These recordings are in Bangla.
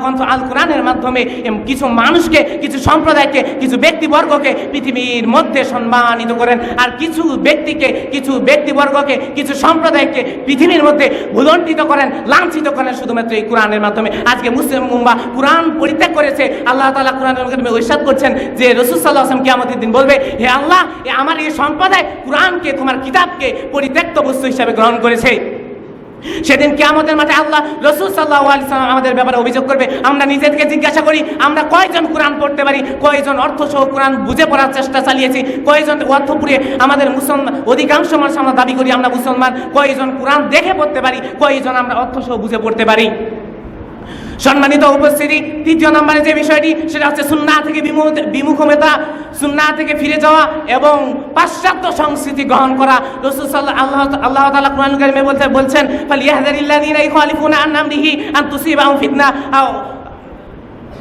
গ্রন্থ আল কোরআনের মাধ্যমে কিছু মানুষকে, কিছু সম্প্রদায়কে, কিছু ব্যক্তিবর্গকে পৃথিবীর মধ্যে সম্মানিত করেন। আর কিছু ব্যক্তিকে, কিছু ব্যক্তিবর্গকে, কিছু সম্প্রদায়কে পৃথিবীর মধ্যে ভুলণ্ঠিত করেন, লাঞ্ছিত করেন শুধুমাত্র এই কোরআনের মাধ্যমে। আজকে মুসলিম মুম্বা কোরআন পরিত্যাগ করেছে। আল্লাহ তালা কোরআনের মাধ্যমে ঐসাদ করছেন যে রসুল সাল্লাহ আসলাম আমাদের দিন বলবে, হে আল্লাহ আমার এই সম্প্রদায় কোরআনকে, তোমার কিতাবকে পরিত্যক্ত বস্তু হিসাবে গ্রহণ করেছে। সেদিন কি আমাদের মাঠে আল্লাহ রসুল সাল্লাহ আলি আমাদের ব্যাপারে অভিযোগ করবে। আমরা নিজেদেরকে জিজ্ঞাসা করি, আমরা কয়জন কোরআন পড়তে পারি? কয়জন অর্থ সহ কোরআন বুঝে পড়ার চেষ্টা চালিয়েছি? কয়জন অর্থ পুড়িয়ে আমাদের মুসলমান অধিকাংশ মানুষ আমরা দাবি করি আমরা মুসলমান। কয়জন কোরআন দেখে পড়তে পারি? কয়জন আমরা অর্থ সহ বুঝে পড়তে পারি? সম্মানিত উপস্থিতি, তৃতীয় নম্বরে যে বিষয়টি, সেটা হচ্ছে সুন্না থেকে বিমুখ- বিমুখমেতা সুন্না থেকে ফিরে যাওয়া এবং পাশ্চাত্য সংস্কৃতি গ্রহণ করা। রসুল সাল্লাহ আল্লাহ আল্লাহ তাআলা কোরআন কারিমে বলতে বলছেন, ফালিয়াহদারিল্লাযীনা ইখালিফুনা আন আমরিহি আন তুসিবাহুম ফিতনা আও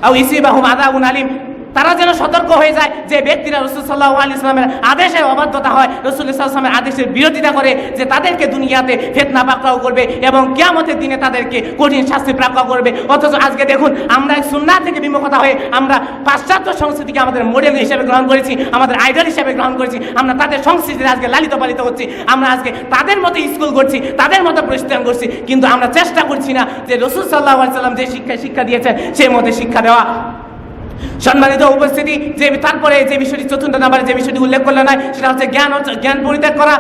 আও ইসিবাহুম আযাবুন আলিম। তারা যেন সতর্ক হয়ে যায় যে ব্যক্তিরা রসুল সাল্লাহ আলী ইসলামের আদেশে অবাধ্যতা হয়, রসুল ইসলামের আদেশের বিরোধিতা করে যে তাদেরকে দুনিয়াতে ফেতনা পাকড়াও করবে এবং কেয়ামতের দিনে তাদেরকে কঠিন শাস্তি প্রাপ্ত করবে। অথচ আজকে দেখুন, আমরা সুন্না থেকে বিমুখতা হয়ে আমরা পাশ্চাত্য সংস্কৃতিকে আমাদের মডেল হিসেবে গ্রহণ করেছি, আমাদের আইডল হিসেবে গ্রহণ করেছি, আমরা তাদের সংস্কৃতিতে আজকে লালিত পালিত হচ্ছি, আমরা আজকে তাদের মতো স্কুল করছি, তাদের মতো প্রতিষ্ঠান করছি, কিন্তু আমরা চেষ্টা করছি না যে রসুল সাল্লাহ সাল্লাম যে শিক্ষা শিক্ষা দিয়েছেন সেই মতো শিক্ষা দেওয়া। সম্মানিত উপস্থিতি, যে তারপরে যে বিষয়টি চতুর্থ নাম্বারে যে বিষয়টি উল্লেখ করলে নয়, সেটা হচ্ছে জ্ঞান জ্ঞান পরিত্যাগ করা।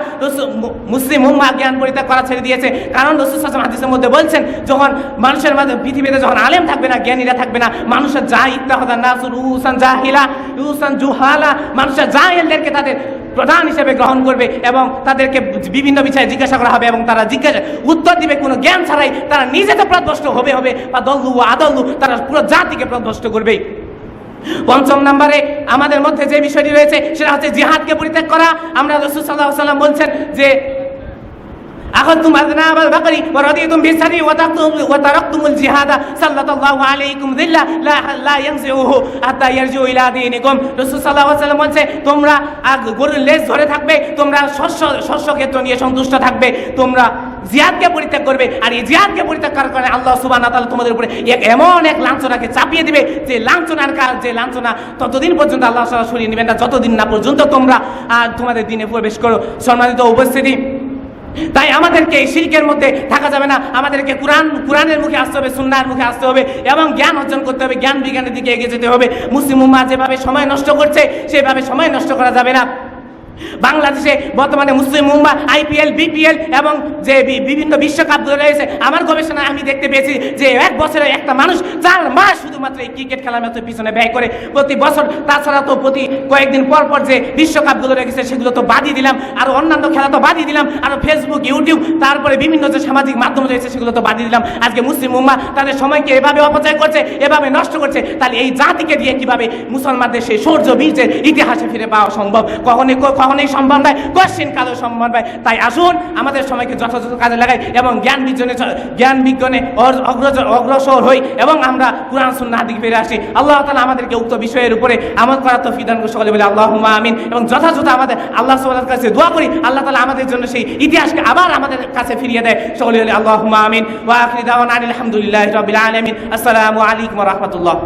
মুসলিম উম্মা জ্ঞান পরিত্যাগ করা ছেড়ে দিয়েছে। কারণ রসুল হাসান হাদিসের মধ্যে বলছেন, যখন মানুষের মাঝে পৃথিবীতে যখন আলেম থাকবে না, জ্ঞানীরা থাকবে না, মানুষের যা ইত্যা হতান নাসুর রুসান জাহিলা রুসান জুহালা, মানুষের জাহেলদেরকে তাদের প্রধান হিসেবে গ্রহণ করবে এবং তাদেরকে বিভিন্ন বিষয়ে জিজ্ঞাসা করা হবে এবং তারা জিজ্ঞাসা, উত্তর দিবে, কোনো জ্ঞান ছাড়াই তারা নিজে তো হবে হবে। বা দল্লু আদল্লু, তারা পুরো জাতিকে প্রধ্বস্ত করবে পঞ্চম নম্বরে আমাদের মধ্যে যে বিষয়টি রয়েছে সেটা হচ্ছে জিহাদকে পরিত্যাগ করা আমরা রসুল সাল্লাহ সাল্লাম বলছেন যে أخذتم أذناب البقر ورضيتم بالسري وتركتم وتركتم الجهاد سلط الله عليكم ذلة لا لا ينزعه حتى يرجعوا إلى دينكم রসুল সাল্লাহ সাল্লাম বলছে তোমরা আগ গরুর লেজ ধরে থাকবে তোমরা শস্য শস্য ক্ষেত্র নিয়ে সন্তুষ্ট থাকবে তোমরা জিহাদকে পরিত্যাগ করবে আর এই জিহাদকে পরিত্যাগ করার কারণে আল্লাহ সুবাহ তাআলা তোমাদের উপরে এক এমন এক লাঞ্ছনাকে চাপিয়ে দিবে যে লাঞ্ছনার কাজ যে লাঞ্ছনা ততদিন পর্যন্ত আল্লাহ সাল্লাহ সরিয়ে নেবেন না, যতদিন না পর্যন্ত তোমরা তোমাদের দিনে প্রবেশ করো। সম্মানিত উপস্থিতি, তাই আমাদেরকে এই শিল্পের মধ্যে থাকা যাবে না। আমাদেরকে কোরআন, কোরআনের মুখে আসতে হবে সুন্নার মুখে আসতে হবে এবং জ্ঞান অর্জন করতে হবে। জ্ঞান বিজ্ঞানের দিকে এগিয়ে যেতে হবে। মুসলিম উম্মা যেভাবে সময় নষ্ট করছে, সেভাবে সময় নষ্ট করা যাবে না। বাংলাদেশে বর্তমানে মুসলিম মুম্বা আইপিএল, বিপিএল এবং যে বিভিন্ন বিশ্বকাপ রয়েছে। আমার গবেষণায় আমি দেখতে পেয়েছি যে এক বছরে একটা মানুষ চার মাস শুধুমাত্র এই ক্রিকেট খেলার মতো পিছনে ব্যয় করে প্রতি বছর, তাছাড়া তো প্রতি কয়েকদিন পর পর যে বিশ্বকাপগুলো রেখেছে, সেগুলো তো বাদই দিলাম, আর অন্যান্য খেলা তো বাদই দিলাম, আর ফেসবুক ইউটিউব তারপরে বিভিন্ন যে সামাজিক মাধ্যম রয়েছে, সেগুলো তো বাদই দিলাম। আজকে মুসলিম উম্মা তাদের সময়কে এভাবে অপচয় করছে, এভাবে নষ্ট করছে, তাহলে এই জাতিকে দিয়ে কীভাবে মুসলমানদের সেই সৌর্য বীর্যের ইতিহাসে ফিরে পাওয়া সম্ভব? কখনই কখনোই সম্ভব নয়, কোশ্চিন কালেও সম্ভব নয়। তাই আসুন, আমাদের সময়কে যথাযথ কাজে লাগাই এবং জ্ঞান বিজ্ঞানে জ্ঞান বিজ্ঞানে অগ্রসর হই এবং আমরা কোরআন সুন্নাহ দিকে ফিরে আসি আল্লাহ তালা আমাদেরকে উক্ত বিষয়ের উপরে আমল করার তো ফিদান সকলে বলে আল্লাহ আমিন। এবং যথাযথ আমাদের আল্লাহ সুবাহ কাছে দোয়া করি, আল্লাহ তালা আমাদের জন্য সেই ইতিহাসকে আবার আমাদের কাছে ফিরিয়ে দেয়। সকলে বলে আল্লাহ আমিন। ওয়া আখিরি দাওয়ানা আনিল হামদুলিল্লাহি রাব্বিল আলামিন। আসসালামু আলাইকুম রাহমাতুল্লাহ।